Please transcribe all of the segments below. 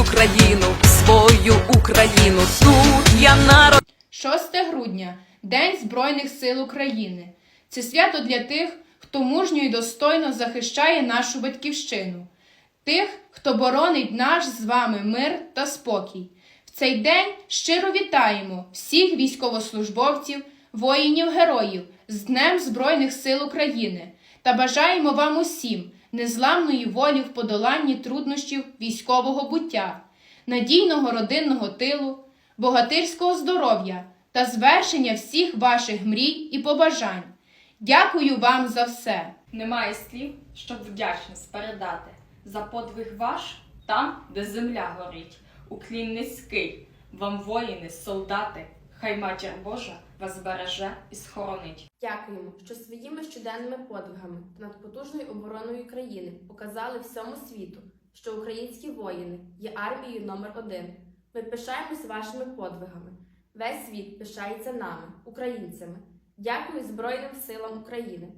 свою країну, свою Україну. Тут я народ. 6 грудня День Збройних сил України. Це свято для тих, хто мужньо і достойно захищає нашу батьківщину, тих, хто боронить наш з вами мир та спокій. В цей день щиро вітаємо всіх військовослужбовців, воїнів-героїв з Днем Збройних сил України та бажаємо вам усім незламної волі в подоланні труднощів військового буття, надійного родинного тилу, богатирського здоров'я та звершення всіх ваших мрій і побажань. Дякую вам за все. Немає слів, щоб вдячність передати за подвиг ваш там, де земля горить. Уклін низький, вам воїни, солдати, хай матір Божа вас береже і схоронить. Дякуємо, що своїми щоденними подвигами та надпотужною обороною країни показали всьому світу, що українські воїни є армією номер один. Ми пишаємось вашими подвигами. Весь світ пишається нами, українцями. Дякую Збройним силам України.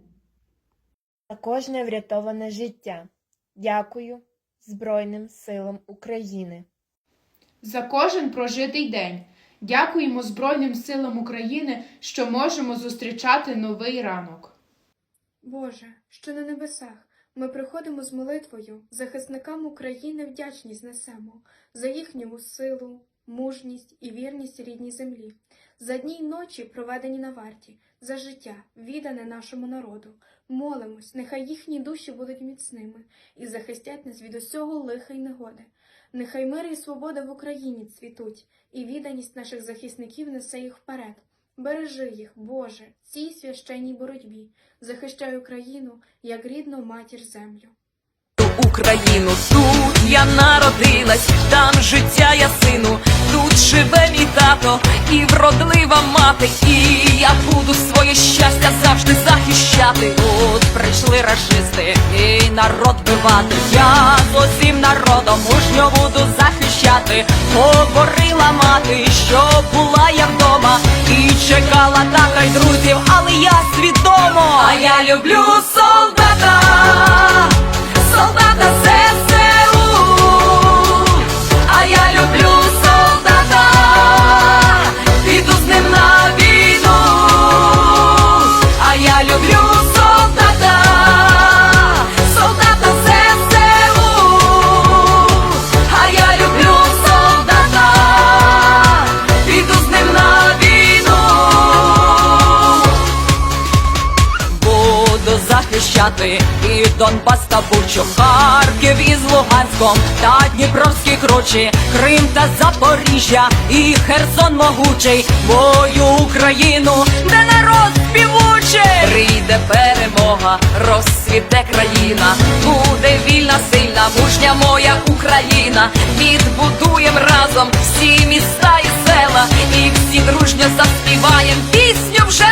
за кожне врятоване життя. Дякую Збройним силам України. За кожен прожитий день. Дякуємо Збройним силам України, що можемо зустрічати новий ранок. Боже, що на небесах, ми приходимо з молитвою, захисникам України вдячність несемо. За їхню силу, мужність і вірність рідній землі, за дні й ночі, проведені на варті, за життя, віддане нашому народу. Молимось, нехай їхні душі будуть міцними і захистять нас від усього лиха й негоди. Нехай мир і свобода в Україні цвітуть, і відданість наших захисників несе їх вперед. Бережи їх, Боже, цій священній боротьбі, захищай Україну, як рідну матір землю. Україну, тут я народилась, там життя я сину, живе мій тато і вродлива мати, і я буду своє щастя завжди захищати. От прийшли рашисти і народ бивати. Я з усім народом мужньо буду захищати. Говорила мати, що була я вдома і чекала тата й друзів, але я свідомо, а я люблю солдата захищати і Донбас та Бучу, Харків із Луганськом та Дніпровські кручі, Крим та Запоріжжя і Херсон могучий, бою Україну, де народ співучий. Прийде перемога, розцвіте країна, буде вільна, сильна, мужня моя Україна. Відбудуєм разом всі міста і села, і всі дружньо заспіваєм пісню вже